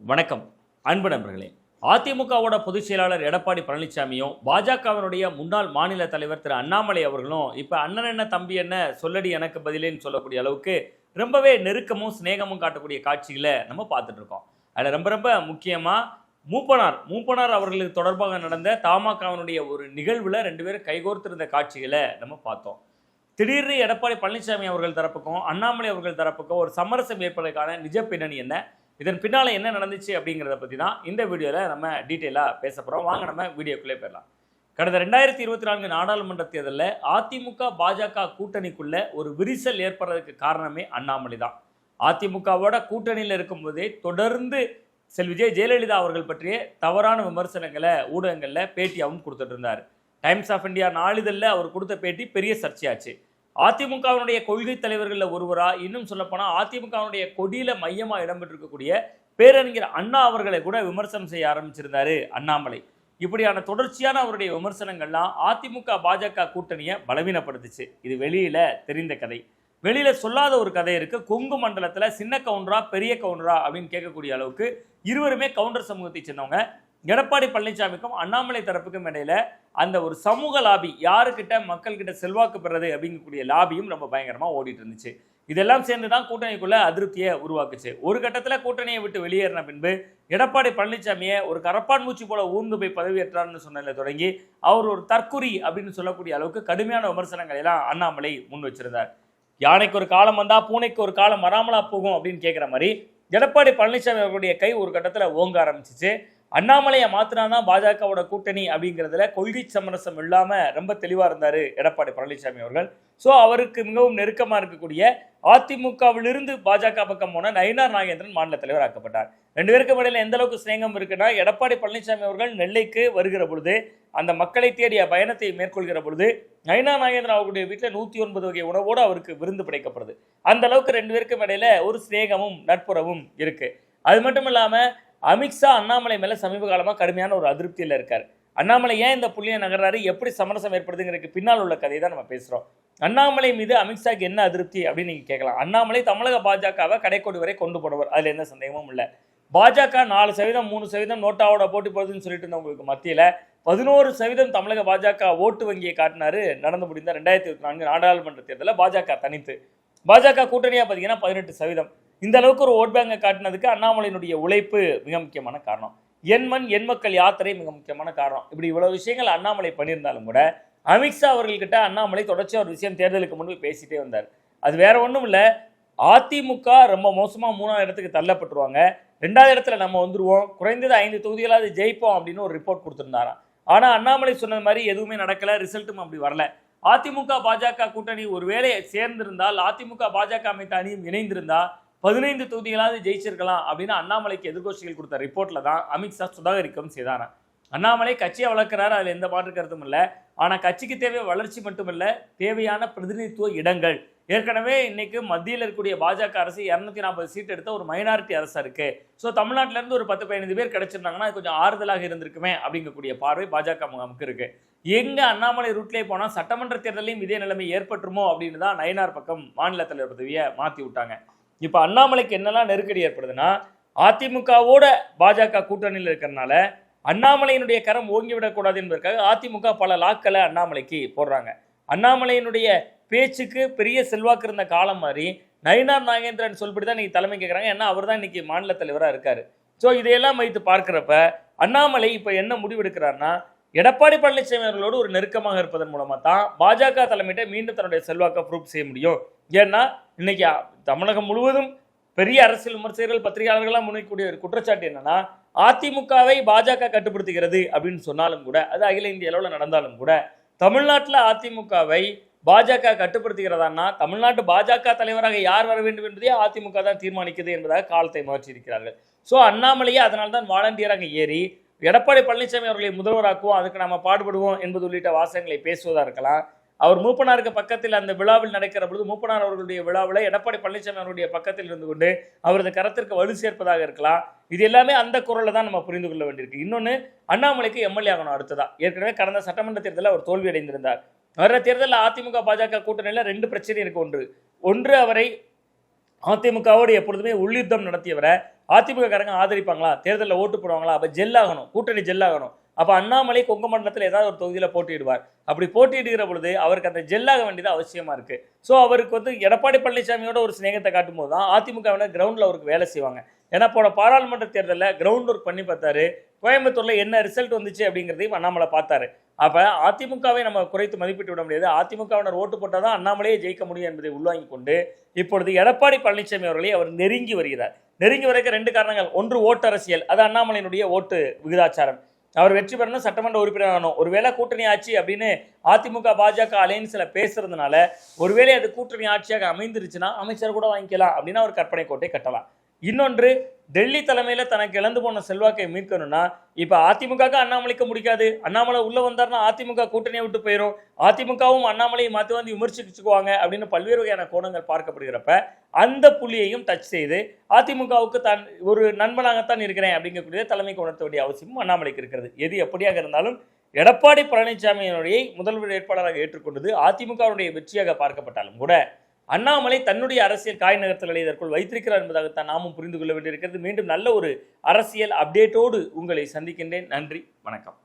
வணக்கம். அன்பு நண்பர்களே அதிமுகவோட பொதுச் செயலாளர் எடப்பாடி பழனிசாமியும் பாஜகவினுடைய முன்னாள் மாநில தலைவர் திரு அண்ணாமலை அவர்களும் இப்போ அண்ணன் என்ன தம்பி என்ன சொல்லடி எனக்கு பதிலேன்னு சொல்லக்கூடிய அளவுக்கு ரொம்பவே நெருக்கமும் சிநேகமும் காட்டக்கூடிய காட்சிகளை நம்ம பார்த்துட்டு இருக்கோம். அதில் ரொம்ப ரொம்ப முக்கியமாக மூப்பனார். மூப்பனார் அவர்களுக்கு தொடர்பாக நடந்த தமாகவினுடைய ஒரு நிகழ்வில் ரெண்டு பேரும் கைகோர்த்திருந்த காட்சிகளை நம்ம பார்த்தோம். திடீர்னு எடப்பாடி பழனிசாமி அவர்கள் தரப்புக்கும் அண்ணாமலை அவர்கள் தரப்புக்கும் ஒரு சமரசம் ஏற்பதற்கான நிஜ பின்னணி என்ன? இதன் பின்னால் என்ன நடந்துச்சு அப்படிங்கிறத பற்றி தான் இந்த வீடியோவில் நம்ம டீட்டெயிலாக பேச போகிறோம் வாங்க நம்ம வீடியோக்குள்ளே போயிடலாம். கடந்த ரெண்டாயிரத்தி இருபத்தி நான்கு நாடாளுமன்ற தேர்தலில் அதிமுக பாஜக கூட்டணிக்குள்ளே ஒரு விரிசல் ஏற்படுறதுக்கு காரணமே அண்ணாமலை தான். அதிமுகவோட கூட்டணியில் இருக்கும்போதே தொடர்ந்து செல் விஜய் ஜெயலலிதா அவர்கள் பற்றிய தவறான விமர்சனங்களை ஊடகங்களில் பேட்டியாகவும் கொடுத்துட்டு இருந்தார். டைம்ஸ் ஆஃப் இந்தியா நாளிதழில் அவர் கொடுத்த பேட்டி பெரிய சர்ச்சையாச்சு. அதிமுகவினுடைய கொள்கை தலைவர்களில் ஒருவரா இன்னும் சொல்லப்போனால் அதிமுகவினுடைய கொடியில் மையமாக இடம்பெற்றிருக்கக்கூடிய பேரறிஞர் அண்ணா அவர்களை கூட விமர்சனம் செய்ய ஆரம்பிச்சிருந்தாரு அண்ணாமலை. இப்படியான தொடர்ச்சியான அவருடைய விமர்சனங்கள்லாம் அதிமுக பாஜக கூட்டணியை பலவீனப்படுத்துச்சு. இது வெளியில் தெரிந்த கதை. வெளியில் சொல்லாத ஒரு கதை இருக்குது கொங்கு மண்டலத்தில் சின்ன கவுண்டரா பெரிய கவுண்டரா அப்படின்னு கேட்கக்கூடிய அளவுக்கு இருவருமே கவுண்டர் சமூகத்தை சேர்ந்தவங்க. எடப்பாடி பழனிசாமிக்கும் அண்ணாமலை தரப்புக்கும் இடையில அந்த ஒரு சமூக லாபி யாருக்கிட்ட மக்கள்கிட்ட செல்வாக்கு பெறது அப்படிங்கக்கூடிய லாபியும் ரொம்ப பயங்கரமாக ஓடிட்டு இருந்துச்சு. இதெல்லாம் சேர்ந்து தான் கூட்டணிக்குள்ள அதிருப்தியை உருவாக்குச்சு. ஒரு கட்டத்தில் கூட்டணியை விட்டு வெளியேறின பின்பு எடப்பாடி பழனிசாமியை ஒரு கரப்பான் மூச்சு போல ஊர்ந்து போய் பதவியேற்றார்னு சொன்னதில் தொடங்கி அவர் ஒரு தற்குறி அப்படின்னு சொல்லக்கூடிய அளவுக்கு கடுமையான விமர்சனங்களை எல்லாம் அண்ணாமலை முன் வச்சிருந்தார். யானைக்கு ஒரு காலம் வந்தால் பூனைக்கு ஒரு காலம் வராமலா போகும் அப்படின்னு கேட்குற மாதிரி எடப்பாடி பழனிசாமி அவர்களுடைய கை ஒரு கட்டத்தில் ஓங்க ஆரம்பிச்சிச்சு. அண்ணாமலையை மாத்தினாதான் பாஜகவோட கூட்டணி அப்படிங்கிறதுல கொள்கை சமரசம் இல்லாமல் ரொம்ப தெளிவாக இருந்தார் எடப்பாடி பழனிசாமி அவர்கள். ஸோ அவருக்கு மிகவும் நெருக்கமாக இருக்கக்கூடிய அதிமுகவிலிருந்து பாஜக பக்கம் போன நயினார் நாகேந்திரன் மாநில தலைவர் ஆக்கப்பட்டார். ரெண்டு பேருக்கும் இடையில எந்த அளவுக்கு சிநேகம் இருக்குன்னா எடப்பாடி பழனிசாமி அவர்கள் நெல்லைக்கு வருகிற பொழுது அந்த மக்களை தேடிய பயணத்தை மேற்கொள்கிற பொழுது நயினா நாகேந்திரன் அவர்களுடைய வீட்டில் நூற்றி ஒன்பது வகை உணவோடு அவருக்கு விருந்து படைக்கப்படுது. அந்த அளவுக்கு ரெண்டு பேருக்கும் இடையில ஒரு சிநேகமும் நட்புறவும் இருக்கு. அது மட்டும் இல்லாமல் அமித்ஷா அண்ணாமலை மேலே சமீப காலமாக கடுமையான ஒரு அதிருப்தியில் இருக்கார். அண்ணாமலை ஏன் இந்த புள்ளியை நகர்றாரு? எப்படி சமரசம் ஏற்படுதுங்கிறதுக்கு பின்னால் உள்ள கதையை தான் நம்ம பேசுகிறோம் அண்ணாமலை மீது அமித்ஷாக்கு என்ன அதிருப்தி அப்படின்னு நீங்கள் கேட்கலாம். அண்ணாமலை தமிழக பாஜகவை கடைக்கோடி வரை கொண்டு போடுவார் அதில் எந்த சந்தேகமும் இல்லை. பாஜக நாலு சதவீதம் மூணு சதவீதம் நோட்டாவோட போட்டி போடுதுன்னு சொல்லிட்டு இருந்தவங்களுக்கு மத்தியில் பதினோரு சதவீதம் தமிழக பாஜக ஓட்டு வங்கியை காட்டினாரு. நடந்து முடிந்த ரெண்டாயிரத்தி இருபத்தி நான்கு நாடாளுமன்ற தேர்தலில் பாஜக தனித்து. பாஜக கூட்டணியாக பார்த்தீங்கன்னா பதினெட்டு சதவீதம். இந்த அளவுக்கு ஒரு ஓட் பேங்கை காட்டினதுக்கு அண்ணாமலையினுடைய உழைப்பு மிக முக்கியமான காரணம். எண்மண் எண்மக்கள் யாத்திரை மிக முக்கியமான காரணம். இப்படி இவ்வளவு விஷயங்கள் அண்ணாமலை பண்ணியிருந்தாலும் கூட அமித்ஷா அவர்கள்கிட்ட அண்ணாமலை தொடர்ச்சியாக ஒரு விஷயம் தேர்தலுக்கு முன்பு பேசிட்டே வந்தார். அது வேற ஒன்றும் இல்லை. அதிமுக ரொம்ப மோசமாக மூணாவது இடத்துக்கு தள்ளப்பட்டுருவாங்க. ரெண்டாவது இடத்துல நம்ம வந்துருவோம். குறைந்தது ஐந்து தொகுதிகளாவது ஜெயிப்போம் அப்படின்னு ஒரு ரிப்போர்ட் கொடுத்துருந்தாராம். ஆனால் அண்ணாமலை சொன்னது மாதிரி எதுவுமே நடக்கலை. ரிசல்ட்டும் அப்படி வரல. அதிமுக பாஜக கூட்டணி ஒருவேளை சேர்ந்திருந்தால் அதிமுக பாஜக அமைத்த அணியும் இணைந்திருந்தால் பதினைந்து தொகுதிகளாவது ஜெயிச்சிருக்கலாம் அப்படின்னு அண்ணாமலைக்கு எதிர்கட்சிகள் கொடுத்த ரிப்போர்ட்டில் தான் அமித்ஷா சுதாகரிக்கவும் செய்தாராம் அண்ணாமலை கட்சியை வளர்க்குறாரு அதில் எந்த மாற்று கருத்தும் இல்லை. ஆனால் கட்சிக்கு தேவை வளர்ச்சி மட்டுமல்ல தேவையான பிரதிநிதித்துவ இடங்கள். ஏற்கனவே இன்னைக்கு மத்தியில் இருக்கக்கூடிய பாஜக அரசு இரநூத்தி நாற்பது சீட் எடுத்த ஒரு மைனாரிட்டி அரசாக இருக்குது ஸோ தமிழ்நாட்டிலேருந்து ஒரு பத்து பதினைந்து பேர் கிடச்சிருந்தாங்கன்னா அது கொஞ்சம் ஆறுதலாக இருந்திருக்குமே அப்படிங்கக்கூடிய பார்வை பாஜக முகாமுக்கு இருக்குது எங்கே அண்ணாமலை ரூட்லேயே போனால் சட்டமன்ற தேர்தலையும் இதே நிலைமை ஏற்பட்டுருமோ அப்படின்னு தான் நயனார் பக்கம் மாநில தலைவர் பதவியை மாற்றி விட்டாங்க. இப்போ அண்ணாமலைக்கு என்னெல்லாம் நெருக்கடி ஏற்படுதுன்னா அதிமுகவோட பாஜக கூட்டணியில் இருக்கிறனால அண்ணாமலையினுடைய கரம் ஓங்கிவிடக்கூடாது என்பதற்காக அதிமுக பல லாக்களை அண்ணாமலைக்கு போடுறாங்க. அண்ணாமலையினுடைய பேச்சுக்கு பெரிய செல்வாக்கு இருந்த காலம் மாதிரி நயினார் நாகேந்திரன் சொல்படி தான் இன்னைக்கு தலைமை கேட்குறாங்க ஏன்னா அவர் தான் இன்னைக்கு மாநில தலைவராக இருக்காரு. ஸோ இதையெல்லாம் வைத்து பார்க்குறப்ப அண்ணாமலை இப்போ என்ன முடிவெடுக்கிறாருன்னா எடப்பாடி பழனிசாமி அவர்களோடு ஒரு நெருக்கமாக இருப்பதன் மூலமாக தான் பாஜக தலைமையிட்ட மீண்டும் தன்னுடைய செல்வாக்கை ப்ரூவ் செய்ய முடியும். ஏன்னா இன்னைக்கு தமிழகம் முழுவதும் பெரிய அரசியல் விமர்சகர்கள் பத்திரிகையாளர்கள்லாம் முன்வைக்கக்கூடிய ஒரு குற்றச்சாட்டு என்னன்னா அதிமுகவை பாஜக கட்டுப்படுத்துகிறது அப்படின்னு சொன்னாலும் கூட அது அகில இந்திய அளவில் நடந்தாலும் கூட தமிழ்நாட்டில் அதிமுகவை பாஜக கட்டுப்படுத்துகிறதான்னா தமிழ்நாட்டு பாஜக தலைவராக யார் வர வேண்டும் என்பதே அதிமுக தான் தீர்மானிக்குது என்பதாக காலத்தை மாற்றியிருக்கிறார்கள். ஸோ அண்ணாமலையே அதனால தான் வாலண்டியராக ஏறி எடப்பாடி பழனிசாமி அவர்களை முதல்வராக்குவோம் அதுக்கு நம்ம பாடுபடுவோம் என்பது உள்ளிட்ட வாசகங்களை பேசுவதாக இருக்கலாம் அவர் மூப்பனாருக்கு பக்கத்தில் அந்த விழாவில் நடக்கிற பொழுது மூப்பனார் அவர்களுடைய விழாவில் எடப்பாடி பழனிசாமி அவருடைய பக்கத்தில் இருந்து கொண்டு அவரது கரத்திற்கு வலு சேர்ப்பதாக இருக்கலாம். இது எல்லாமே அந்த குரலை தான் நம்ம புரிந்து கொள்ள வேண்டியிருக்கு. இன்னொன்று அண்ணாமலைக்கு எம்எல்ஏ ஆகணும் அடுத்ததா? ஏற்கனவே கடந்த சட்டமன்ற தேர்தலில் அவர் தோல்வி அடைந்திருந்தார். வர தேர்தலில் அதிமுக பாஜக கூட்டணியில் ரெண்டு பிரச்சனை இருக்கு. ஒன்று ஒன்று அவரை அதிமுகவோடு எப்பொழுதுமே உள்ளுத்தம் நடத்தியவரை அதிமுக காரங்க ஆதரிப்பாங்களா? தேர்தலில் ஓட்டு போடுவாங்களா? அப்போ ஜெல்லாகணும் கூட்டணி ஜெல்லாகணும் அப்போ அண்ணாமலை கொங்கு மண்டலத்தில் ஏதாவது ஒரு தொகுதியில் போட்டியிடுவார். அப்படி போட்டியிடுகிற பொழுது அவருக்கு அந்த ஜெல்லாக வேண்டியது அவசியமாக இருக்குது ஸோ அவருக்கு வந்து எடப்பாடி பழனிசாமியோட ஒரு சிநேகத்தை காட்டும் போது தான் அதிமுகவினர் கிரவுண்டில் அவருக்கு வேலை செய்வாங்க. ஏன்னா போன பாராளுமன்ற தேர்தலில் கிரவுண்ட் ஒர்க் பண்ணி பார்த்தாரு. கோயம்புத்தூரில் என்ன ரிசல்ட் வந்துச்சு அப்படிங்கிறதையும் அண்ணாமலை பார்த்தாரு. அப்போ அதிமுகவை நம்ம குறைத்து மதிப்பிட்டு விட முடியாது. அதிமுகவினர் ஓட்டு போட்டால் தான் அண்ணாமலையே ஜெயிக்க முடியும் என்பதை உள்வாங்கி கொண்டு இப்பொழுது எடப்பாடி பழனிசாமி அவர்களை அவர் நெருங்கி வருகிறார். நெருங்கி வரைக்க ரெண்டு காரணங்கள். ஒன்று ஓட்டு அரசியல் அது அண்ணாமலையினுடைய ஓட்டு விகிதாச்சாரம். அவர் வெற்றி பெறணும் சட்டமன்ற உறுப்பினர் ஆகணும். ஒருவேளை கூட்டணி ஆட்சி அப்படின்னு அதிமுக பாஜக அலையன்ஸில் பேசுறதுனால ஒருவேளை அது கூட்டணி ஆட்சியாக அமைந்துருச்சுன்னா அமைச்சர் கூட வாங்கிக்கலாம் அப்படின்னு அவர் கற்பனை கோட்டை கட்டலாம். இன்னொன்று டெல்லி தலைமையில் தனக்கு இழந்து போன செல்வாக்கை மீட்கணும்னா இப்போ அதிமுக அண்ணாமலைக்கு முடிக்காது. அண்ணாமலை உள்ளே வந்தார்னா அதிமுக கூட்டணியை விட்டு போயிடும் அதிமுகவும் அண்ணாமலையை மாற்றி வந்து விமர்சிச்சுக்குவாங்க அப்படின்னு பல்வேறு வகையான கோணங்கள் பார்க்கப்படுகிறப்ப அந்த புள்ளியையும் டச் செய்து அதிமுகவுக்கு தான் ஒரு நண்பனாகத்தான் இருக்கிறேன் அப்படிங்கக்கூடிய தலைமைக்கு உணர்த்த வேண்டிய அவசியமும் அண்ணாமலைக்கு இருக்கிறது. எது எப்படியாக இருந்தாலும் எடப்பாடி பழனிசாமியினுடைய முதல்வர் வேட்பாளராக ஏற்றுக்கொண்டது அதிமுகவுடைய வெற்றியாக பார்க்கப்பட்டாலும் கூட அண்ணாமலை தன்னுடைய அரசியல் காய் நகர்த்தல்களை இதற்குள் வைத்திருக்கிறார் என்பதாகத்தான் நாமும் புரிந்து கொள்ள வேண்டியிருக்கிறது. மீண்டும் நல்ல ஒரு அரசியல் அப்டேட்டோடு உங்களை சந்திக்கின்றேன். நன்றி. வணக்கம்.